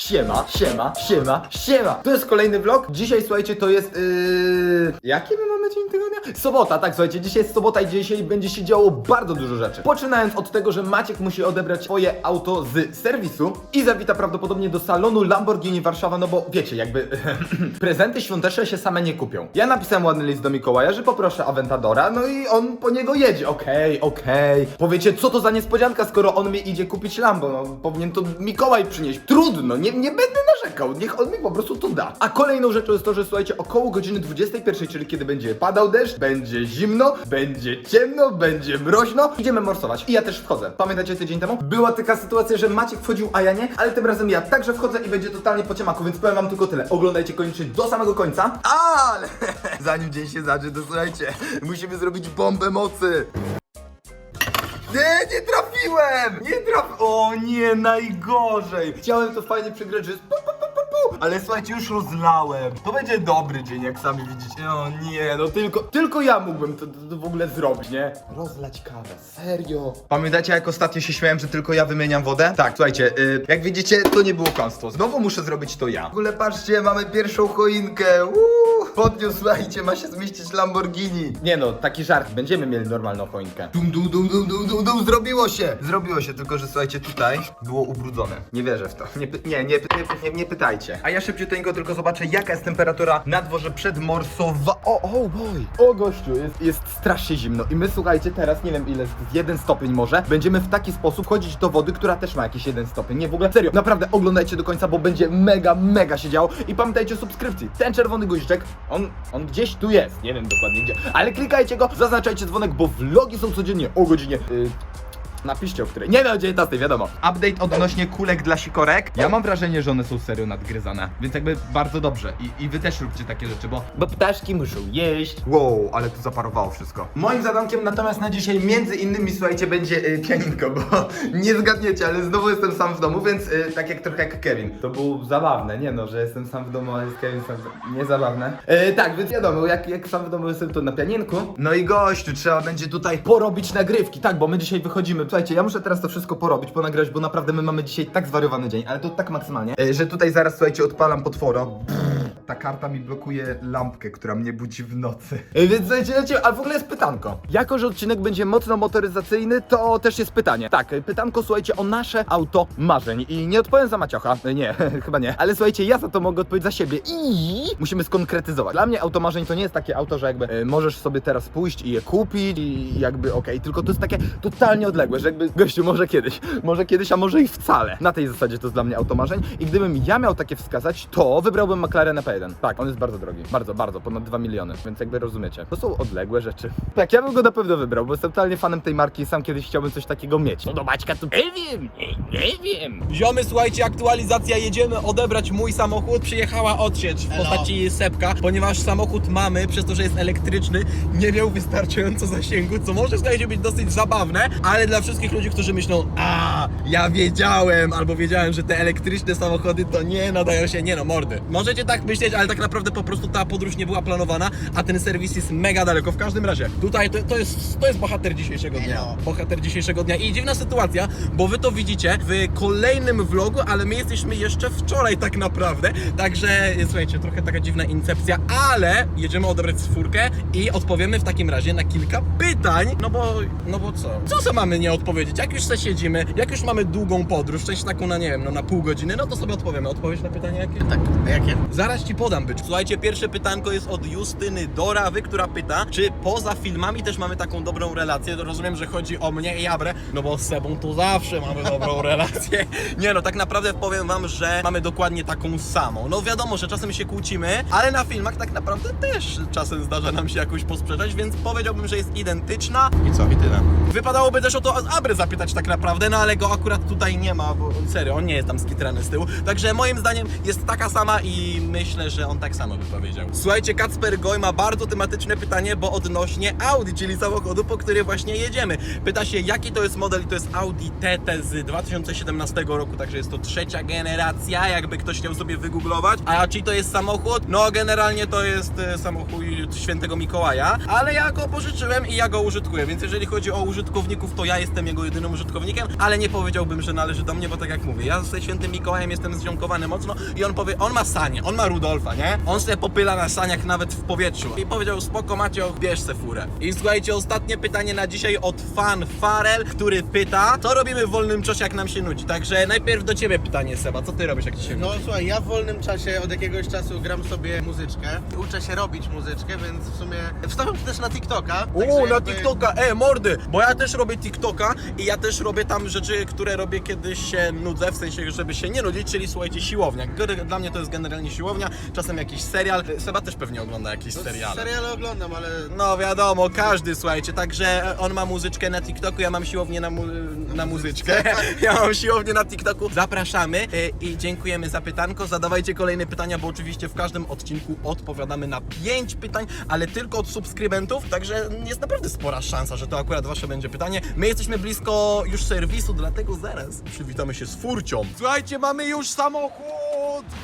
Siema, siema, siema, siema. To jest kolejny vlog. Dzisiaj, słuchajcie, to jest. Yy... Jaki dzień tygodnia? Sobota, tak, słuchajcie, dzisiaj jest sobota i dzisiaj będzie się działo bardzo dużo rzeczy. Poczynając od tego, że Maciek musi odebrać swoje auto z serwisu i zawita prawdopodobnie do salonu Lamborghini Warszawa, no bo wiecie, jakby prezenty świąteczne się same nie kupią. Ja napisałem ładny list do Mikołaja, że poproszę Aventadora, no i on po niego jedzie. Okej, okej. Powiecie, co to za niespodzianka, skoro on mi idzie kupić Lambo? No, powinien to Mikołaj przynieść. Trudno, nie, nie będę narzekał, niech on mi po prostu to da. A kolejną rzeczą jest to, że słuchajcie, około godziny 21, czyli kiedy będzie padał deszcz, będzie zimno, będzie ciemno, będzie mroźno, idziemy morsować. I ja też wchodzę. Pamiętacie tydzień temu? Była taka sytuacja, że Maciek wchodził, a ja nie, ale tym razem ja także wchodzę i będzie totalnie po ciemaku, więc powiem wam tylko tyle. Oglądajcie koniecznie do samego końca. Ale zanim dzień się zacznie, to słuchajcie, musimy zrobić bombę mocy. Nie, nie trafiłem! Nie traf... O nie, najgorzej! Chciałem to fajnie przegrać, że jest Ale słuchajcie, już rozlałem. To będzie dobry dzień, jak sami widzicie. O nie, no tylko, tylko ja mógłbym to, to, to w ogóle zrobić, nie? Rozlać kawę, serio. Pamiętacie, jak ostatnio się śmiałem, że tylko ja wymieniam wodę? Tak, słuchajcie, y, jak widzicie, to nie było kłamstwo. Znowu muszę zrobić to ja. W ogóle patrzcie, mamy pierwszą choinkę. Uuu, podniósł, słuchajcie, ma się zmieścić Lamborghini. Nie no, taki żart, będziemy mieli normalną choinkę. Dum, dum, dum, dum, dum, dum, dum, zrobiło się! Zrobiło się, tylko że słuchajcie, tutaj było ubrudzone. Nie wierzę w to. Nie, nie, nie, nie, nie, nie pytajcie. A ja szybciuteńko tylko zobaczę, jaka jest temperatura na dworze przedmorsowa. O, o, boy! O, gościu, jest, jest strasznie zimno. I my, słuchajcie, teraz, nie wiem ile, jest, jeden stopień może, będziemy w taki sposób chodzić do wody, która też ma jakiś jeden stopień. Nie, w ogóle, serio, naprawdę oglądajcie do końca, bo będzie mega, mega się działo. I pamiętajcie o subskrypcji. Ten czerwony guziczek, on, on gdzieś tu jest. Nie wiem dokładnie gdzie. Ale klikajcie go, zaznaczajcie dzwonek, bo vlogi są codziennie o godzinie... Yy, Napiszcie o której. Nie no, o 19, wiadomo. Update odnośnie kulek dla sikorek. Ja mam wrażenie, że one są serio nadgryzane. Więc jakby bardzo dobrze. I, i wy też róbcie takie rzeczy, bo. Bo ptaszki muszą jeść. Wow, ale tu zaparowało wszystko. Moim zadankiem natomiast na dzisiaj między innymi słuchajcie będzie y, pianinko, bo nie zgadniecie, ale znowu jestem sam w domu, więc y, tak jak trochę jak Kevin. To było zabawne, nie no, że jestem sam w domu, ale jest Kevin sam w domu. Nie zabawne. Y, tak, więc wiadomo, jak, jak sam w domu jestem, to na pianinku. No i gościu, trzeba będzie tutaj porobić nagrywki, tak, bo my dzisiaj wychodzimy. Słuchajcie, ja muszę teraz to wszystko porobić, ponagrać, bo naprawdę my mamy dzisiaj tak zwariowany dzień, ale to tak maksymalnie, y, że tutaj zaraz, słuchajcie, odpalam potwora. Ta karta mi blokuje lampkę, która mnie budzi w nocy. Y, Więc lecie, ale w ogóle jest pytanko. Jako, że odcinek będzie mocno motoryzacyjny, to też jest pytanie. Tak, y, pytanko, słuchajcie, o nasze auto marzeń. I nie odpowiem za Maciocha. Y, Nie, chyba nie. Ale słuchajcie, ja za to mogę odpowiedzieć za siebie. I musimy skonkretyzować. Dla mnie auto marzeń to nie jest takie auto, że jakby możesz sobie teraz pójść i je kupić i jakby okej, tylko to jest takie totalnie odległe, że jakby gościu, może kiedyś, może kiedyś, a może i wcale. Na tej zasadzie to jest dla mnie auto marzeń. I gdybym ja miał takie wskazać, to wybrałbym McLaren P1. Tak, on jest bardzo drogi. Bardzo, bardzo, ponad 2 miliony. Więc jakby rozumiecie. To są odległe rzeczy. Tak, ja bym go na pewno wybrał, bo jestem totalnie fanem tej marki i sam kiedyś chciałbym coś takiego mieć. No do Maćka to nie wiem, nie, nie wiem. Ziomy, słuchajcie, aktualizacja, jedziemy odebrać mój samochód. Przyjechała odsiecz w postaci Sepka, ponieważ samochód mamy, przez to, że jest elektryczny, nie miał wystarczająco zasięgu, co może słuchajcie być dosyć zabawne, ale dla wszystkich ludzi, którzy myślą, a ja wiedziałem, albo wiedziałem, że te elektryczne samochody to nie nadają się, nie no, mordy. Możecie tak myśleć, ale tak naprawdę po prostu ta podróż nie była planowana, a ten serwis jest mega daleko. W każdym razie, tutaj to, to, jest, to jest bohater dzisiejszego dnia. Bohater dzisiejszego dnia i dziwna sytuacja, bo wy to widzicie w kolejnym vlogu, ale my jesteśmy jeszcze wczoraj tak naprawdę, także słuchajcie, trochę taka dziwna incepcja, ale jedziemy odebrać czwórkę i odpowiemy w takim razie na kilka pytań, no bo, no bo co? Co sobie mamy nie odpowiedzieć? Jak już se siedzimy, jak już mamy długą podróż, część taką na nie wiem, no na pół godziny, no to sobie odpowiemy. Odpowiedź na pytanie jakie? Tak, jakie? Zaraz ci podam być. Słuchajcie, pierwsze pytanko jest od Justyny Dorawy, która pyta, czy poza filmami też mamy taką dobrą relację. Rozumiem, że chodzi o mnie i Abrę, no bo z Sebą to zawsze mamy dobrą relację. Nie no, tak naprawdę powiem wam, że mamy dokładnie taką samą. No wiadomo, że czasem się kłócimy, ale na filmach tak naprawdę też czasem zdarza nam się jakoś posprzeczać, więc powiedziałbym, że jest identyczna. I co, i tyle. Wypadałoby też o to Abrę zapytać tak naprawdę, no ale go akurat tutaj nie ma, bo serio, on nie jest tam skitrany z tyłu. Także moim zdaniem jest taka sama i myślę, że on tak samo by powiedział. Słuchajcie, Kacper Goy ma bardzo tematyczne pytanie, bo odnośnie Audi, czyli samochodu, po który właśnie jedziemy. Pyta się, jaki to jest model i to jest Audi TT z 2017 roku, także jest to trzecia generacja, jakby ktoś chciał sobie wygooglować. A czy to jest samochód? No generalnie to jest e, samochód świętego Mikołaja, ale ja go pożyczyłem i ja go użytkuję, więc jeżeli chodzi o użytkowników, to ja jestem jego jedynym użytkownikiem, ale nie powiedziałbym, że należy do mnie, bo tak jak mówię, ja ze świętym Mikołajem jestem zziomkowany mocno i on powie, on ma sanie, on ma Rudolfa, nie? On sobie popyla na saniach nawet w powietrzu. I powiedział, spoko Macio, bierz se furę. I słuchajcie, ostatnie pytanie na dzisiaj od fan Farel, który pyta, co robimy w wolnym czasie, jak nam się nudzi. Także najpierw do ciebie pytanie, Seba, co ty robisz, jak ci się No nudzi? słuchaj, ja w wolnym czasie od jakiegoś czasu gram sobie muzyczkę. Uczę się robić muzyczkę, więc w sumie wstawiam też na TikToka. O, na jakby- TikToka, e, mordy, bo ja też robię TikToka i ja też robię tam rzeczy, które robię kiedy się nudzę, w sensie, żeby się nie nudzić, czyli słuchajcie, siłownia. Gry- Dla mnie to jest generalnie siłownia, czasem jakiś serial. Seba też pewnie ogląda jakieś No, seriale. Seriale oglądam, ale No wiadomo, każdy słuchajcie, także on ma muzyczkę na TikToku, ja mam siłownię na, mu na muzyczkę, ja mam siłownię na TikToku. Zapraszamy y, i dziękujemy za pytanko, zadawajcie kolejne pytania, bo oczywiście w każdym odcinku odpowiadamy na 5 pytań, ale tylko od subskrybentów, także jest naprawdę spora szansa, że to akurat wasze będzie pytanie. My jesteśmy blisko już serwisu, dlatego zaraz przywitamy się z furcią. Słuchajcie, mamy już samochód!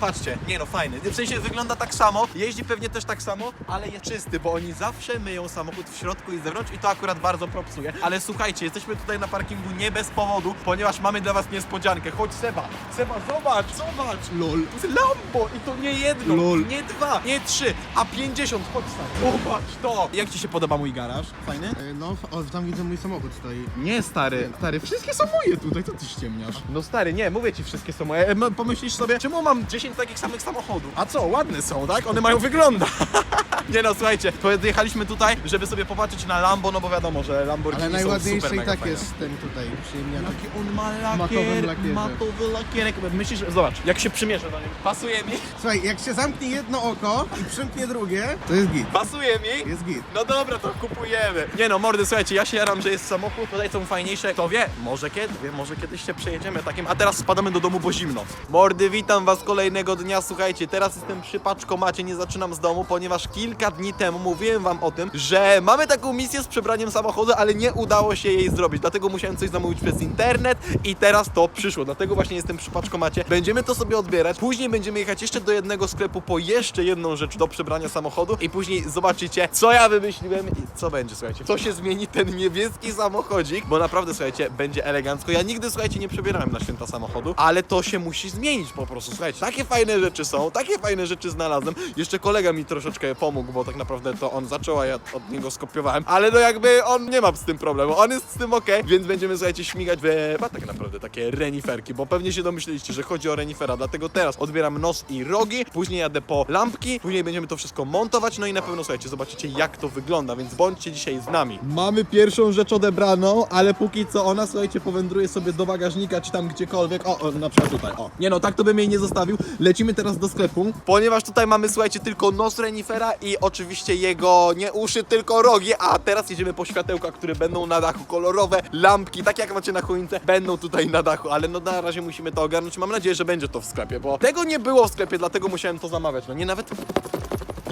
Patrzcie, nie no fajny, w sensie wygląda tak samo, jeździ pewnie też tak samo, ale jest czysty, bo oni zawsze myją samochód w środku i z zewnątrz i to akurat bardzo propsuje. Ale słuchajcie, jesteśmy tutaj na parkingu nie bez powodu, ponieważ mamy dla was niespodziankę. Chodź Seba, Seba, zobacz, zobacz, lol, to jest Lambo i to nie jedno, Lol. nie dwa, nie trzy, a pięćdziesiąt, chodź stary, zobacz to. Jak ci się podoba mój garaż? Fajny? E, No, o, tam widzę mój samochód stoi. Nie stary, stary, wszystkie są moje tutaj, co ty ściemniasz? No stary, nie, mówię ci, wszystkie są moje. E, Pomyślisz sobie, czemu mam 10 takich samych samochodów? A co, ładne są, tak? One mają wygląda. nie no, słuchajcie, podjechaliśmy tutaj, żeby sobie popatrzeć na Lambo, no bo wiadomo, że Lamborghini Ale są najładniejszy super, i mega tak fajne. jest ten tutaj przyjemniaczek. Jaki on ma lakier, lakierze. matowy lakierek. Myślisz, zobacz, jak się przymierzę do niego, pasuje mi? Słuchaj, jak się zamknie jedno oko i przymknie drugie, to jest git. Pasuje mi? Jest git. No dobra, to kupujemy. Nie no, mordy, słuchajcie, ja się jaram, że jest samochód, tutaj są fajniejsze. Kto wie, może kiedy, wie, może kiedyś się przejedziemy takim, a teraz spadamy do domu, bo zimno. Mordy, witam was kolejnego dnia, słuchajcie, teraz jestem przy paczkomacie, nie zaczynam z domu, ponieważ kilka dni temu mówiłem wam o tym, że mamy taką misję z przebraniem samochodu, ale nie udało się jej zrobić, dlatego musiałem coś zamówić przez internet i teraz to przyszło, dlatego właśnie jestem przy paczkomacie. Będziemy to sobie odbierać, później będziemy jechać jeszcze do jednego sklepu po jeszcze jedną rzecz do przebrania samochodu i później zobaczycie, co ja wymyśliłem i co będzie, słuchajcie. Co się zmieni ten niebieski samochodzik, bo naprawdę, słuchajcie, będzie elegancko. Ja nigdy, słuchajcie, nie przebierałem na święta samochodu, ale to się musi zmienić po prostu, słuchajcie. Takie fajne rzeczy są, takie fajne rzeczy znalazłem. Jeszcze kolega mi troszeczkę pomógł, bo tak naprawdę to on zaczął, a ja od niego skopiowałem, ale no jakby on nie ma z tym problemu, on jest z tym ok, więc będziemy, słuchajcie, śmigać w chyba tak naprawdę takie reniferki, bo pewnie się domyśleliście, że chodzi o renifera, dlatego teraz odbieram nos i rogi, później jadę po lampki, później będziemy to wszystko montować, no i na pewno, słuchajcie, zobaczycie jak to wygląda, więc bądźcie dzisiaj z nami. Mamy pierwszą rzecz odebraną, ale póki co ona, słuchajcie, powędruje sobie do bagażnika, czy tam gdziekolwiek, o, o na przykład tutaj, o. Nie no, tak to bym jej nie zostawił, lecimy teraz do sklepu, ponieważ tutaj mamy, słuchajcie, tylko nos renifera i oczywiście jego nie uszy, tylko rogi, a teraz jedziemy po światełka, które będą na dachu, kolorowe lampki, tak jak macie na choince, będą tutaj na dachu, ale no na razie musimy to ogarnąć, mam nadzieję, że będzie to w sklepie, bo tego nie było w sklepie, dlatego musiałem to zamawiać, no nie nawet...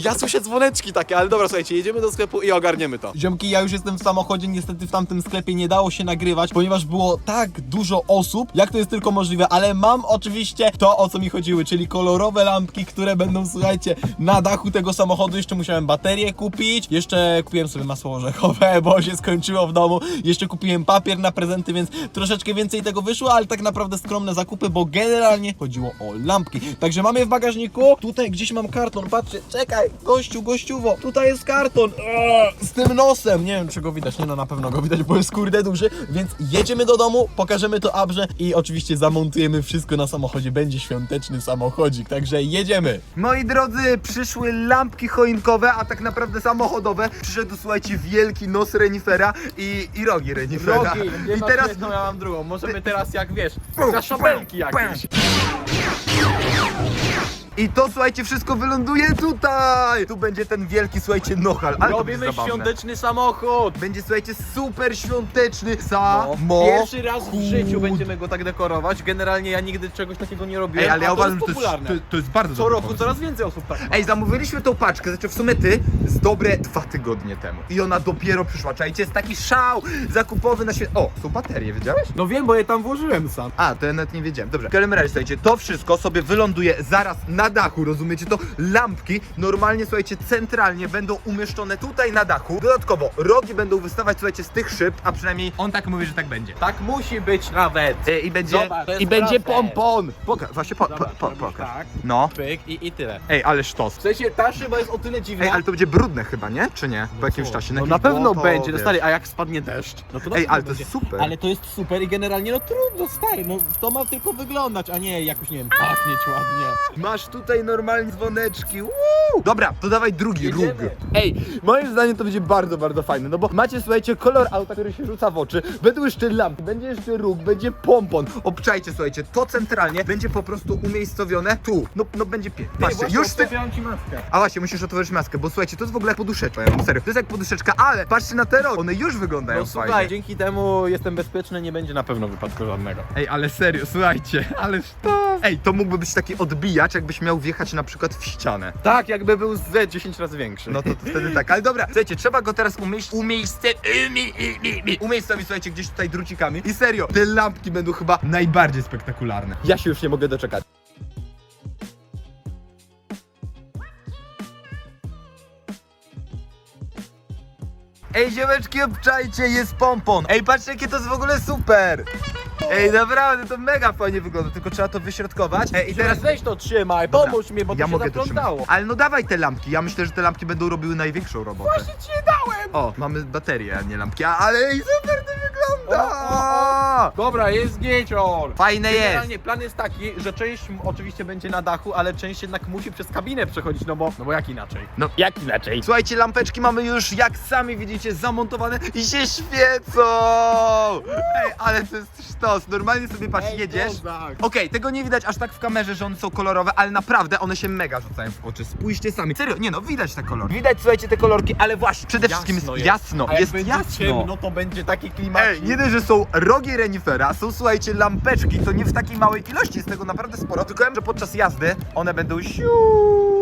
Ja słyszę dzwoneczki takie, ale dobra, słuchajcie, jedziemy do sklepu i ogarniemy to. Ziomki, ja już jestem w samochodzie, niestety w tamtym sklepie nie dało się nagrywać, ponieważ było tak dużo osób, jak to jest tylko możliwe, ale mam oczywiście to, o co mi chodziły, czyli kolorowe lampki, które będą, słuchajcie, na dachu tego samochodu. Jeszcze musiałem baterię kupić, jeszcze kupiłem sobie masło orzechowe, bo się skończyło w domu, jeszcze kupiłem papier na prezenty, więc troszeczkę więcej tego wyszło, ale tak naprawdę skromne zakupy, bo generalnie chodziło o lampki. Także mamy w bagażniku, tutaj gdzieś mam karton, patrzcie, czekaj, gościu, gościuwo, tutaj jest karton, Eee, z tym nosem, nie wiem czy go widać, nie no na pewno go widać, bo jest kurde duży, więc jedziemy do domu, pokażemy to Abrze i oczywiście zamontujemy wszystko na samochodzie, będzie świąteczny samochodzik, także jedziemy. Moi drodzy, przyszły lampki choinkowe, a tak naprawdę samochodowe. Przyszedł, słuchajcie, wielki nos renifera i, i rogi renifera. I teraz ja mam drugą, możemy teraz jak wiesz, kaszabelki pum, I to, słuchajcie, wszystko wyląduje tutaj! Tu będzie ten wielki, słuchajcie, nohal. Ale to będzie Robimy zabawne. świąteczny samochód. Będzie, słuchajcie, super świąteczny samochód. Pierwszy raz w życiu będziemy go tak dekorować. Generalnie ja nigdy czegoś takiego nie robiłem. Ej, ale ja a to uważam, jest że to jest, popularne. to, to jest bardzo Co dobry roku pomysł. coraz więcej osób tak. Ej, zamówiliśmy tą paczkę, znaczy w sumie ty, z dobre dwa tygodnie temu. I ona dopiero przyszła. Czajcie, jest taki szał zakupowy na świecie. O, są baterie, wiedziałeś? No wiem, bo je tam włożyłem sam. A, to ja nawet nie wiedziałem. Dobrze, w każdym razie, słuchajcie, to wszystko sobie wyląduje zaraz na na dachu, rozumiecie to? Lampki normalnie, słuchajcie, centralnie będą umieszczone tutaj na dachu. Dodatkowo rogi będą wystawać, słuchajcie, z tych szyb, a przynajmniej on tak mówi, że tak będzie. Tak musi być nawet. E, I będzie, Zobacz, to jest i będzie pompon. Poka właśnie, po, po, Zobacz, po, robisz pokaż. tak. No. Pyk i, i tyle. Ej, ale sztos. W sensie ta szyba jest o tyle dziwna. Ej, ale to będzie brudne chyba, nie? Czy nie? Po jakimś czasie. No na pewno błoto, będzie, no wiesz. stary, a jak spadnie deszcz? No to na Ej, pewno ale to będzie. jest super. Ale to jest super i generalnie no trudno, stary, no to ma tylko wyglądać, a nie jakoś, nie wiem, pachnieć ładnie. Masz tutaj normalnie dzwoneczki. Woo! Dobra, to dawaj drugi róg. Jedziemy. Ej, moim zdaniem to będzie bardzo, bardzo fajne, no bo macie, słuchajcie, kolor auta, który się rzuca w oczy, będą jeszcze lampy, będzie jeszcze róg, będzie pompon. Obczajcie, słuchajcie, to centralnie będzie po prostu umiejscowione tu. No, no będzie pięknie. Patrzcie, już ty... ci maskę. A właśnie, musisz otworzyć maskę, bo słuchajcie, to jest w ogóle jak poduszeczka, ja mam serio. To jest jak poduszeczka, ale patrzcie na te rogi, one już wyglądają No fajnie. słuchaj, dzięki temu jestem bezpieczny, nie będzie na pewno wypadku żadnego. Ej, ale serio, słuchajcie, ale to... Ej, to mógłby być taki odbijacz, jakbyś miał wjechać na przykład w ścianę. Tak, jakby był z 10 razy większy. No to, to wtedy tak, ale dobra, słuchajcie, trzeba go teraz umieść, umiejsce, umie, umie, umie, umiejscowić, słuchajcie, gdzieś tutaj drucikami. I serio, te lampki będą chyba najbardziej spektakularne. Ja się już nie mogę doczekać. Ej, ziomeczki, obczajcie, jest pompon. Ej, patrzcie, jakie to jest w ogóle super. Ej, naprawdę, to mega fajnie wygląda, tylko trzeba to wyśrodkować. Ej, i teraz... weź to trzymaj, Dobra, pomóż mi, bo to ja się mogę to zaplątało. trzymać. Ale no dawaj te lampki, ja myślę, że te lampki będą robiły największą robotę. Właśnie ci je dałem! O, mamy baterię, a nie lampki, a- ale ej, super O, Dobra, jest giecior! Fajne jest! Generalnie plan jest taki, że część m- oczywiście będzie na dachu, ale część jednak musi przez kabinę przechodzić, no bo, no bo jak inaczej? No, Jak inaczej? Słuchajcie, lampeczki mamy już, jak sami widzicie, zamontowane i się świecą! Ej, ale to jest sztos, normalnie sobie patrz, jedziesz. Okej, tego nie widać aż tak w kamerze, że one są kolorowe, ale naprawdę one się mega rzucają w oczy. Spójrzcie sami. Serio, nie no, widać te kolory. Widać, słuchajcie, te kolorki, ale właśnie, przede wszystkim jest, jasno, A jak jest będzie jasno. ciemno, to będzie taki klimat. Ej, nie że są rogi renifera, są słuchajcie lampeczki, to nie w takiej małej ilości, jest tego naprawdę sporo, tylko wiem, że podczas jazdy one będą siu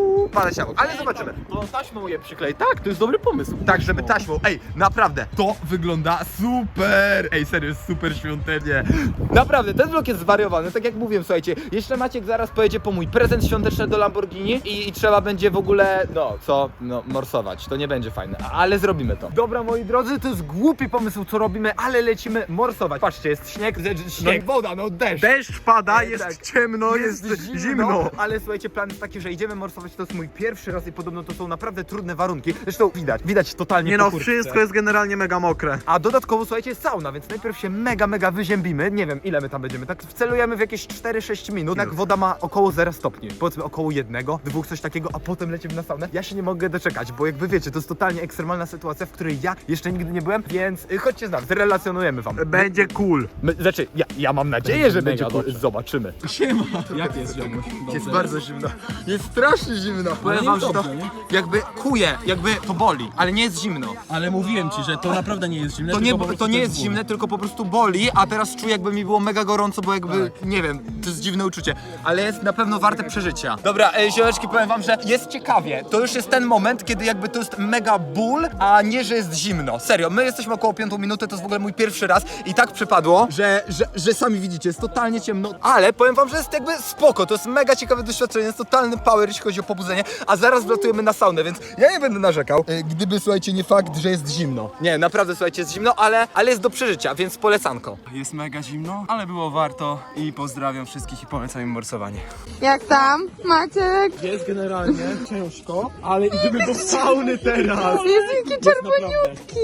ale zobaczymy. To taśmą je przyklej. Tak, to jest dobry pomysł. Tak, żeby taśmą, ej, naprawdę, to wygląda super! Ej, serio, jest super świątecznie. Naprawdę, ten vlog jest zwariowany, tak jak mówiłem, słuchajcie, jeszcze Maciek zaraz pojedzie po mój prezent świąteczny do Lamborghini i, i trzeba będzie w ogóle, no, co, no, morsować, to nie będzie fajne, ale zrobimy to. Dobra, moi drodzy, to jest głupi pomysł, co robimy, ale lecimy morsować. Patrzcie, jest śnieg, z- śnieg, woda, no deszcz. Deszcz pada, Ej, jest tak. ciemno, jest, zimno. Ale słuchajcie, plan jest taki, że idziemy morsować, to jest mój pierwszy raz i podobno to są naprawdę trudne warunki. Zresztą widać, widać totalnie Nie po no, kurtce. wszystko jest generalnie mega mokre. A dodatkowo, słuchajcie, jest sauna, więc najpierw się mega, mega wyziębimy. Nie wiem, ile my tam będziemy. Tak wcelujemy w jakieś 4-6 minut. Tak woda ma około 0 stopni. Powiedzmy około jednego, dwóch, coś takiego, a potem lecimy na saunę. Ja się nie mogę doczekać, bo jakby wiecie, to jest totalnie ekstremalna sytuacja, w której ja jeszcze nigdy nie byłem, więc y, chodźcie z nami, zrelacjonujemy wam. Będzie cool. My, znaczy, ja, ja mam nadzieję, Będzie że będzie cool. dobrze. Zobaczymy. Siema. Jak jest ziomuś? Jest bardzo zimno. Jest strasznie zimno. Powiem nie wam, że to jakby kuje, jakby to boli, ale nie jest zimno. Ale mówiłem ci, że to naprawdę nie jest zimne. To nie, tylko po prostu to nie jest zimne, tylko po prostu boli, a teraz czuję jakby mi było mega gorąco, bo jakby, nie wiem, to jest dziwne uczucie, ale jest na pewno warte przeżycia. Dobra, e, ziomeczki, powiem wam, że jest ciekawie. To już jest ten moment, kiedy jakby to jest mega ból, a nie, że jest zimno. Serio, my jesteśmy około piątą minutę, to jest w ogóle mój pierwszy raz i tak przypadło, że, że, że sami widzicie, jest totalnie ciemno, ale powiem wam, że jest jakby spoko, to jest mega ciekawe doświadczenie, jest totalny power, jeśli chodzi o pobudzenie, a zaraz wlatujemy na saunę, więc ja nie będę narzekał, e, gdyby, słuchajcie, nie fakt, że jest zimno. Nie, naprawdę, słuchajcie, jest zimno, ale, ale jest do przeżycia, więc polecanko. Jest mega zimno, ale było warto i pozdrawiam wszystkich i polecam im morsowanie. Jak tam, Maciek? Jest generalnie ciężko, ale idziemy do sauny teraz. Jest jaki czerwoniutki.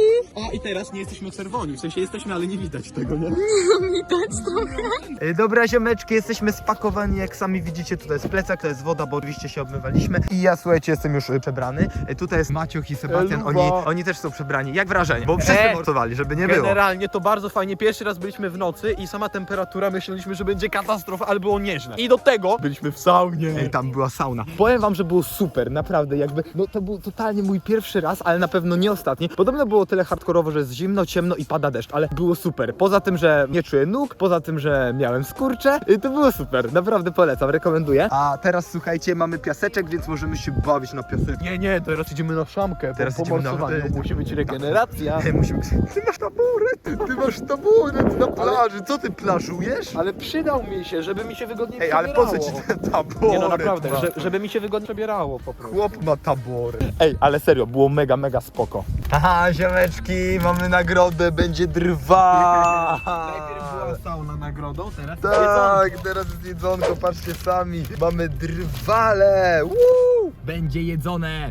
A i teraz nie jesteśmy czerwoni, w sensie jesteśmy, ale nie widać tego, nie? Widać trochę. E, Dobra, ziomeczki, jesteśmy spakowani, jak sami widzicie, tutaj jest plecak, to jest woda, bo oczywiście się obmywaliśmy i ja, słuchajcie, jestem już e, przebrany. E, Tutaj jest Maciuch i Sebastian, Eluwa. oni, oni też są przebrani. Jak wrażenie? Bo wszyscy E, morsowali, żeby nie było. Generalnie to bardzo fajnie. Pierwszy raz byliśmy w nocy i sama temperatura myśleliśmy, że będzie katastrofa, ale było nieźle. I do tego byliśmy w saunie. Ej, tam była sauna. Powiem wam, że było super, naprawdę, jakby, no to był totalnie mój pierwszy raz, ale na pewno nie ostatni. Podobno było tyle hardkorowo, że jest zimno, ciemno i pada deszcz, ale było super. Poza tym, że nie czuję nóg, poza tym, że miałem skurcze, y, to było super, naprawdę polecam, rekomenduję. A teraz słuchajcie, mamy piaseczek, więc możemy się bawić na piaseczku. Nie, nie, teraz idziemy na szamkę. Teraz po, idziemy na- morsowaniu. Musi być regeneracja. Ej, musimy... Ty masz taboret! Ty masz taboret na plaży! Co ty plażujesz? Ale przydał mi się, żeby mi się wygodniej Ej, ale po co przebierało. ci? Nie no naprawdę, że, żeby mi się wygodnie przebierało po prostu. Chłop ma taboret. Ej, ale serio, było mega, mega spoko. Aha, ziomeczki, mamy nagrodę, będzie drwa! Najpierw była sauna nagrodą, teraz Tak, teraz jest jedzonko, patrzcie sami. Mamy drwale! Woo! Będzie jedzone!